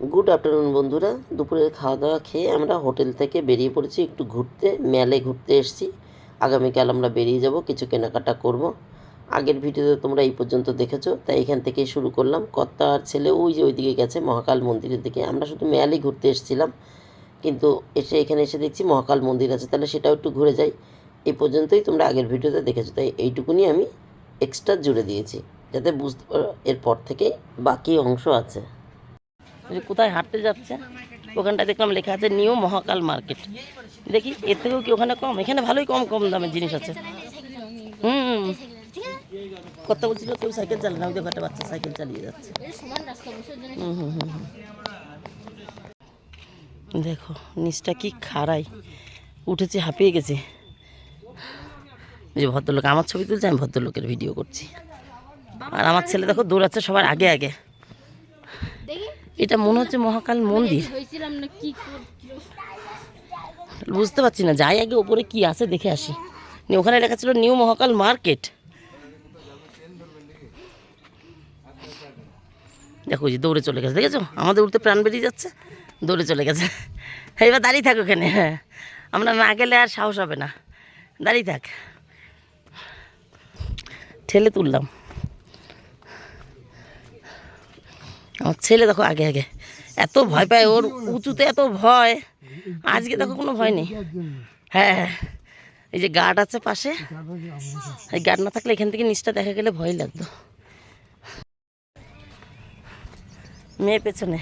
Good afternoon বন্ধুরা। দুপুরের খাওয়া দাওয়া খেয়ে আমরা হোটেল থেকে বেরিয়ে পড়েছি। একটু ঘুরতে, মেলে ঘুরতে এসেছি। আগামীকাল আমরা বেরিয়ে যাব, কিছু কেনাকাটা করব। আগের ভিডিওতে তোমরা এই পর্যন্ত দেখেছ, তাই এখান থেকেই শুরু করলাম। কর্তা আর ছেলে ওই যে ওইদিকে গেছে, মহাকাল মন্দিরের দিকে। আমরা শুধু মেলে ঘুরতে এসেছিলাম। কিন্তু এসে এখানে এসে দেখছি মহাকাল মন্দির আছে, তাহলে সেটাও একটু ঘুরে যাই। এই পর্যন্তই তোমরা আগের ভিডিওতে দেখেছ, তাই এইটুকুনি আমি এক্সট্রা জুড়ে দিয়েছি, যাতে বুঝতে পারো এরপর থেকে বাকি অংশ আছে। যে কোথায় হাঁটতে যাচ্ছে, ওখানটায় দেখলাম লেখা আছে নিউ মহাকাল মার্কেট। দেখি, এর থেকেও কি ওখানে কম? এখানে ভালোই কম কম দামের জিনিস আছে। হুম। কথা বলছিল কেউ সাইকেল চালায় না, ওই একটা বাচ্চা সাইকেল চালিয়ে যাচ্ছে। হুম হুম হুম। দেখো, নিচটা কি খাড়াই। উঠেছে, হাঁপিয়ে গেছে। যে ভদ্রলোক, আমার ছবি তুলছে, আমি ভদ্রলোকের ভিডিও করছি। আর আমার ছেলে দেখো দৌড়াচ্ছে সবার আগে আগে। এটা মনে হচ্ছে মহাকাল মন্দির। বুঝতে পারছি না যাই আগে ওপরে কি আছে দেখে আসি। ওখানে লেখা ছিল নিউ মহাকাল মার্কেট। দেখো যে দৌড়ে চলে গেছে দেখেছ? আমাদের উঠতে প্রাণ বেরিয়ে যাচ্ছে দৌড়ে চলে গেছে। এবার দাঁড়িয়ে থাক ওখানে হ্যাঁ। আমরা না গেলে আর সাহস হবে না। দাঁড়িয়ে থাক। ঠেলে তুললাম। আমার ছেলে দেখো আগে আগে। এত ভয় পায়, ওর উঁচুতে এত ভয়। আজকে দেখো কোনো ভয় নেই। হ্যাঁ হ্যাঁ। এই যে গার্ড আছে পাশে। এই গার্ড না থাকলে এখান থেকে নিচটা দেখা গেলে ভয় লাগতো। মেয়ে পেছনে।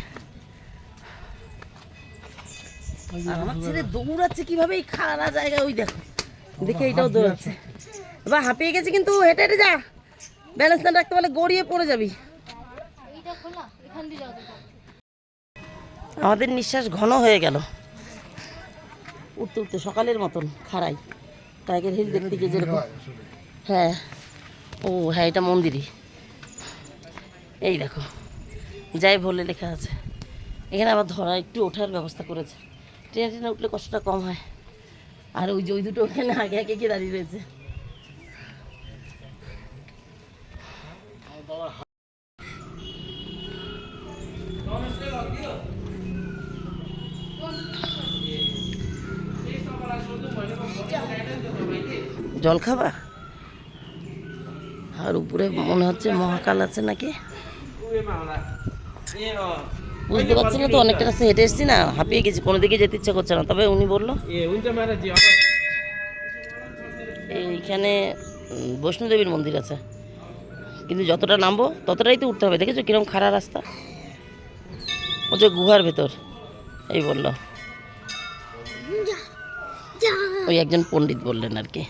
আমার ছেলে দৌড়াচ্ছে কীভাবে? এই খাড়া জায়গা, ওই দেখো। দেখে এটাও দৌড়াচ্ছে। বা হাঁপিয়ে গেছে কিন্তু, হেঁটে হেঁটে যা। ব্যালেন্স না রাখতে পারলে গড়িয়ে পড়ে যাবি এইটা খোলা এখান দিয়ে যাও দেখো। আমাদের নিঃশ্বাস ঘন হয়ে গেল। উঠতে উঠতে সকালের মতন খাড়াই। টাইগার হিল দেখতে গিয়ে যেরকম হ্যাঁ ও হ্যাঁ এটা মন্দিরই। এই দেখো যাই বলে লেখা আছে। এখানে আবার ধরা একটু ওঠার ব্যবস্থা করেছে। ট্রেনে ট্রেনে উঠলে কষ্টটা কম হয়। আর ওই যে ওই দুটো ওখানে আগে আগে গিয়ে দাঁড়িয়ে রয়েছে। জল খাবা? আর উপরে মনে হচ্ছে মহাকাল আছে নাকি? বুঝতে পারছি না তো অনেকটা কাছে হেঁটে এসেছি না হাঁপিয়ে গেছি কোনো দিকে যেতে ইচ্ছা করছে না তবে উনি বলল এইখানে বৈষ্ণোদেবীর মন্দির আছে। কিন্তু যতটা নামবো ততটাই তো উঠতে হবে দেখেছ কীরকম খারাপ রাস্তা? ও যে গুহার ভেতর এই বলল। ওই একজন পণ্ডিত বললেন আর কি।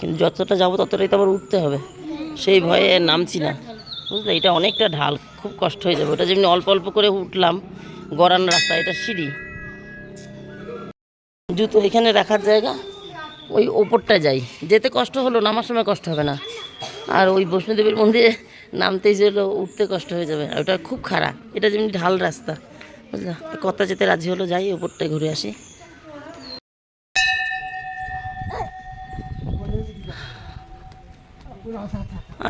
কিন্তু যতটা যাব ততটাই তো আবার উঠতে হবে। সেই ভয়ে নামছি না। বুঝলে? এটা অনেকটা ঢাল, খুব কষ্ট হয়ে যাবে। ওটা যেমনি অল্প অল্প করে উঠলাম, গড়ান রাস্তা, এটা সিঁড়ি। জুতো এখানে রাখার জায়গা, ওই ওপরটা যাই। যেতে কষ্ট হলো, নামার সময় কষ্ট হবে না। আর ওই বৈষ্ণোদেবীর মন্দিরে নামতেই যেলো উঠতে কষ্ট হয়ে যাবে। আর ওটা খুব খারাপ। এটা যেমনি ঢাল রাস্তা, বুঝলা? কথা যেতে রাজি হলো, যাই, ওপরটায় ঘুরে আসি।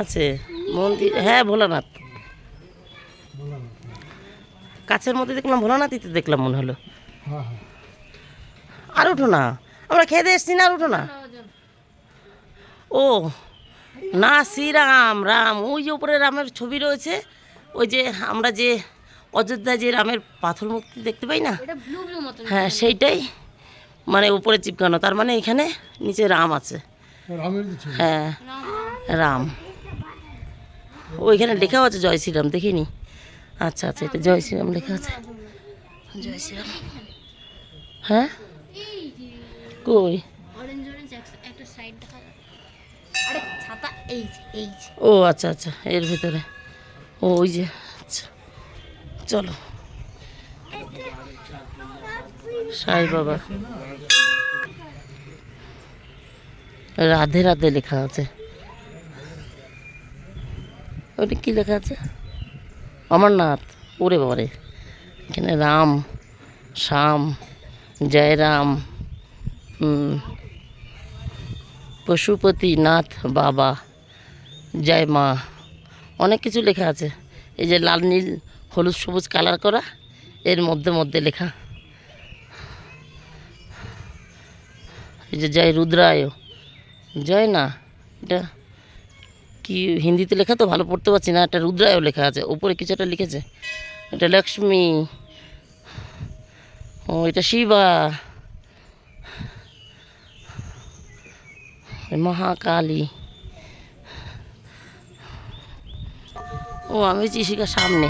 আছে। মন্দির হ্যাঁ ভোলানাথ। কাছের মধ্যে দেখলাম ভোলানাথই তো দেখলাম মনে হলো। আর উঠো না। আমরা খেতে এসছি না আর উঠো না। ও না শ্রীরাম রাম। ওই যে উপরে রামের ছবি রয়েছে ওই যে আমরা যে অযোধ্যায় যে রামের পাথর মূর্তি দেখতে পাই না? এটা ব্লু ব্লু মতন। হ্যাঁ সেইটাই। মানে উপরে চিপকানো তার মানে এখানে নিচে রাম আছে। হ্যাঁ রাম। ওইখানে লেখাও আছে জয় শ্রীরাম দেখিনি? আচ্ছা আচ্ছা এটা জয় শ্রীরাম লেখা আছে। জয় শ্রীরাম। হ্যাঁ? কই? ও আচ্ছা আচ্ছা এর ভিতরে। ও ওই যে আচ্ছা। চলো। সাই বাবা। রাধে রাধে লেখা আছে। ওটা কী লেখা আছে? অমরনাথ। ওরে বাবারে। এখানে রাম শ্যাম জয় রাম হুম, পশুপতিনাথ বাবা জয় মা অনেক কিছু লেখা আছে। এই যে লাল নীল হলুদ সবুজ কালার করা এর মধ্যে মধ্যে লেখা। এই যে জয় রুদ্রায়। জয় না এটা কি হিন্দিতে লেখা তো ভালো পড়তে পারছি না, একটা রুদ্রায়ও লেখা আছে উপরে কিছু একটা লিখেছে। এটা লক্ষ্মী, ও, এটা শিবা। মহাকালী। ও, আমি চিশিকার সামনে।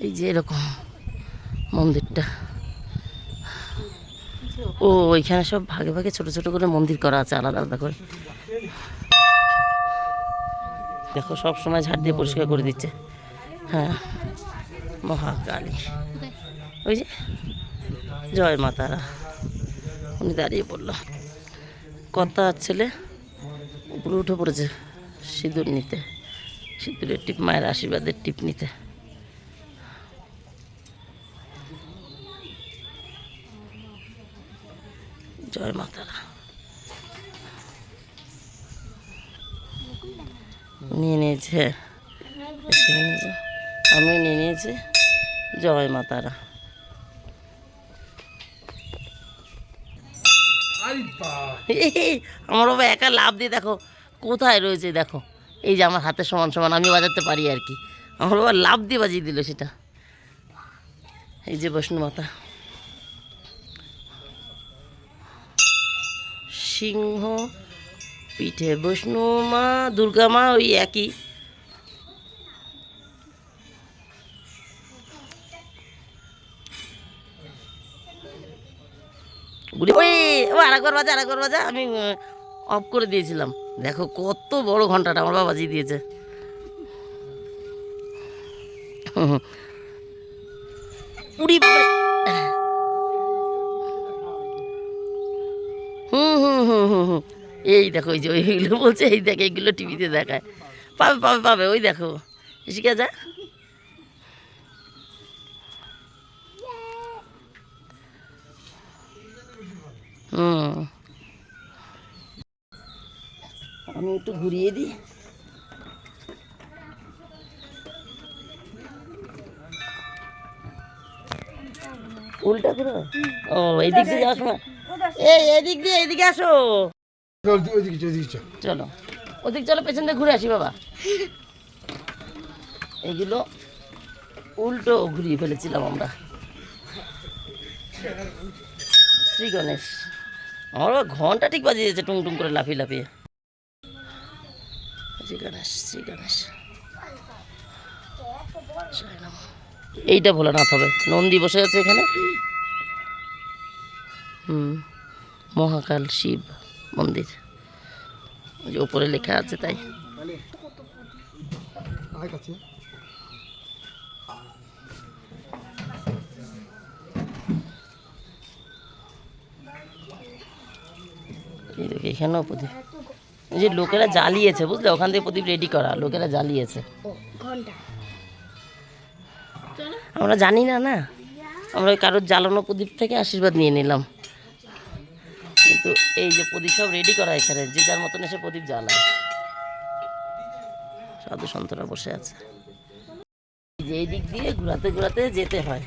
এই যে এরকম মন্দিরটা। ও ওইখানে সব ভাগে ভাগে ছোট ছোট করে মন্দির করা আছে, আলাদা আলাদা করে। দেখো, সব সময় ঝাড় দিয়ে পরিষ্কার করে দিচ্ছে। হ্যাঁ মহাকালী। ওই যে, জয় মাতারা উনি দাঁড়িয়ে পড়ল। কথা ছেলে উপরে উঠে পড়েছে সিঁদুর নিতে। সিঁদুরের টিপ, মায়ের আশীর্বাদের টিপ নিতে। জয় মাতারা নিয়ে নিয়েছে। আমি নিয়ে নিয়েছি জয় মাতারা আমার বাবা একা লাভ দিয়ে দেখো কোথায় রয়েছে দেখো। এই যে আমার হাতে সমান সমান আমি বাজাতে পারি আর কি। আমার বাবা লাভ দিয়ে বাজিয়ে দিল সেটা। এই যে বৈষ্ণু মাতা। সিংহ, পিঠে বৈষ্ণু মা, দুর্গা মা, ওই একই। গুলি ওই ও আরেকবার বাজা আরেকবার বাজা, আমি অফ করে দিয়েছিলাম। দেখো কত বড় ঘন্টাটা আমার বাবা বাজিয়ে দিয়েছে। উড়ি এই দেখো ওই যে ওইগুলো বলছে, এই দেখে এইগুলো টিভিতে দেখায়। পাবে পাবে পাবে, ওই দেখো। শিখে যা। আমি একটু ঘুরিয়ে দিই। উল্টা করে। ও, এদিক দিয়ে সময় এই, এদিক দিয়ে, এদিকে আসো। চল ওদিক চলো, পেছন দিয়ে ঘুরে আসি, বাবা। এগুলো উল্টো ঘুরিয়ে ফেলেছিলাম আমরা। শ্রী গণেশ। আমার ঘণ্টা ঠিক বাজিয়ে দিয়েছে, টুং টুং করে লাফিয়ে লাফিয়ে। শ্রী গণেশ শ্রী গণেশ। এইটা ভোলানাথ হবে। নন্দী বসে আছে এখানে। হুম, মহাকাল শিব। মন্দির। যে উপরে লেখা আছে তাই। এখানেও প্রদীপ। যে লোকেরা জ্বালিয়েছে, বুঝলে? ওখান থেকে প্রদীপ রেডি করা, লোকেরা জ্বালিয়েছে। আমরা জানি না না। আমরা কারোর জ্বালানো প্রদীপ থেকে আশীর্বাদ নিয়ে নিলাম। কিন্তু এই যে প্রদীপ সব রেডি করা এখানে যে যার মতন এসে প্রদীপ জ্বালায়। সাধু সন্তরা বসে আছে। যে দিক দিয়ে ঘোরাতে ঘোরাতে যেতে হয়।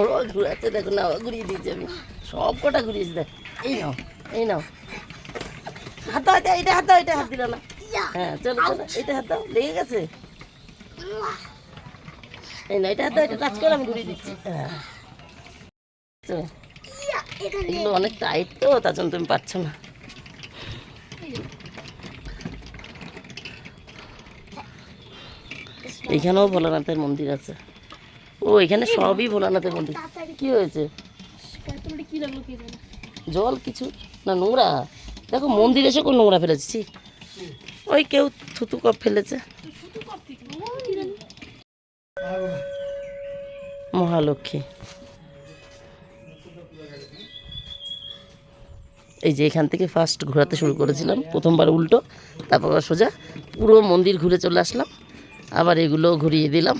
ওরা ঘুরাচ্ছে দেখো না ঘুরিয়ে দিয়েছি আমি। সব কটা ঘুরিয়েছি দেখ। এই নাও এই নাও। হাত এটা হাত এটা হাত দিল না। হ্যাঁ চলো চলো এটা হাত দাও লেগে গেছে। এই না এটা হাত দাও এটা টাচ করে আমি ঘুরিয়ে দিচ্ছি। হ্যাঁ এগুলো অনেক টাইট তো তার জন্য তুমি পারছ না। এইখানেও ভোলানাথের মন্দির আছে। ও এখানে সবই ভোলানাথের মন্দির। কি হয়েছে? জল কিছু? না নোংরা। দেখো মন্দির এসে কোন নোংরা ফেলেছি ওই কেউ থুতু কপ ফেলেছে। মহালক্ষ্মী। এই যে এখান থেকে ফার্স্ট ঘোরাতে শুরু করেছিলাম, প্রথমবার উল্টো, তারপর সোজা, পুরো মন্দির ঘুরে চলে আসলাম। আবার এগুলো ঘুরিয়ে দিলাম।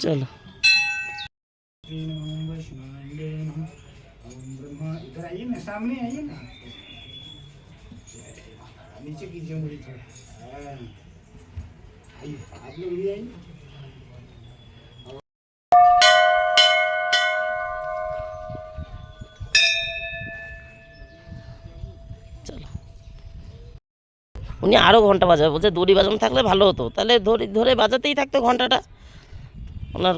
চলো। सामने आइए ना। नीचे कीजिए मुझे थोड़ा हाँ। आइए आप लोग भी आइए চলো উনি আরও ঘন্টা বাজাবে বলছে দড়ি বাজানো থাকলে ভালো হতো তাহলে ধরে ধরে বাজাতেই থাকতো ঘন্টাটা ওনার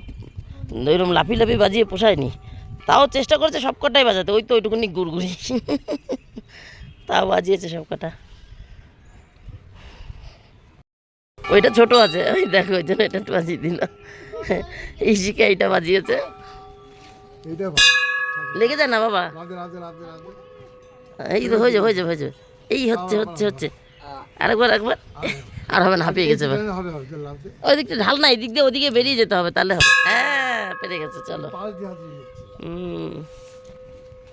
ওইরকম লাফি লাফি বাজিয়ে পোষায়নি তাও চেষ্টা করেছে সব কটাই বাজাতে ওই তো ওইটুকুনি গুড়গুড়ি তাও বাজিয়েছে সব কটা ওইটা ছোট আছে। ওই দেখো ওই জন্য এটা একটু বাজিয়ে দিল এই শিখে এইটা বাজিয়েছে। লেগে যায় না বাবা? এই তো হয়ে যাবে হয়ে যাবে হয়ে যাবে। এই হচ্ছে হচ্ছে হচ্ছে। আরেকবার একবার আর। হবে না হাঁপিয়ে গেছে ওই দিকটা ঢাল না এই দিক দিয়ে ওদিকে বেরিয়ে যেতে হবে তাহলে হবে। হ্যাঁ পেরে গেছে চলো। হুম।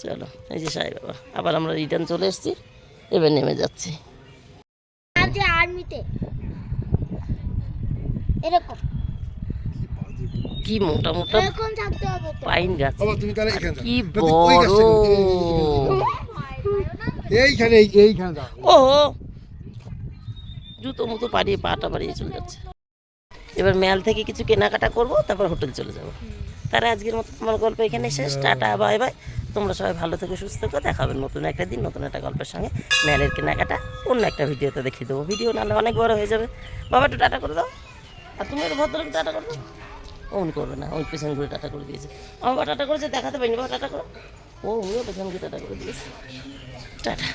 চলো এই যে সাই বাবা আবার আমরা রিটার্ন চলে এসেছি। এবার নেমে যাচ্ছি। আর্মিতে এরকম। কি মোটা মোটা এরকম থাকতে হবে তো। পাইন গাছ। বাবা তুমি তাহলে এখানে কি বড়। এইখানে এইখানে ও জুতো মতো পাড়িয়ে পাটা পাড়িয়ে চলে যাচ্ছে। এবার মেল থেকে কিছু কেনাকাটা করব তারপর হোটেল চলে যাব। তারা আজকের মতো আমার গল্প এখানে শেষ। Tata bye bye. তোমরা সবাই ভালো থেকে সুস্থ থেকো। দেখা হবে নতুন একটা দিন নতুন একটা গল্পের সঙ্গে। মেলের কেনাকাটা অন্য একটা ভিডিওতে দেখিয়ে দেবো। ভিডিও নাহলে অনেক বড় হয়ে যাবে। বাবা একটু টাটা করে দাও। আর তুমি একটা ভদ্রলোক টাটা করো। ওন করবে না, ওই পেছন ঘুরে টাটা করে দিয়েছে। আমার বাবা টাটা করেছে, দেখাতে পারিনি, বাবা টাটা করো। ও, উনিও পেছন ঘুরে টাটা করে দিয়েছে। টাটা।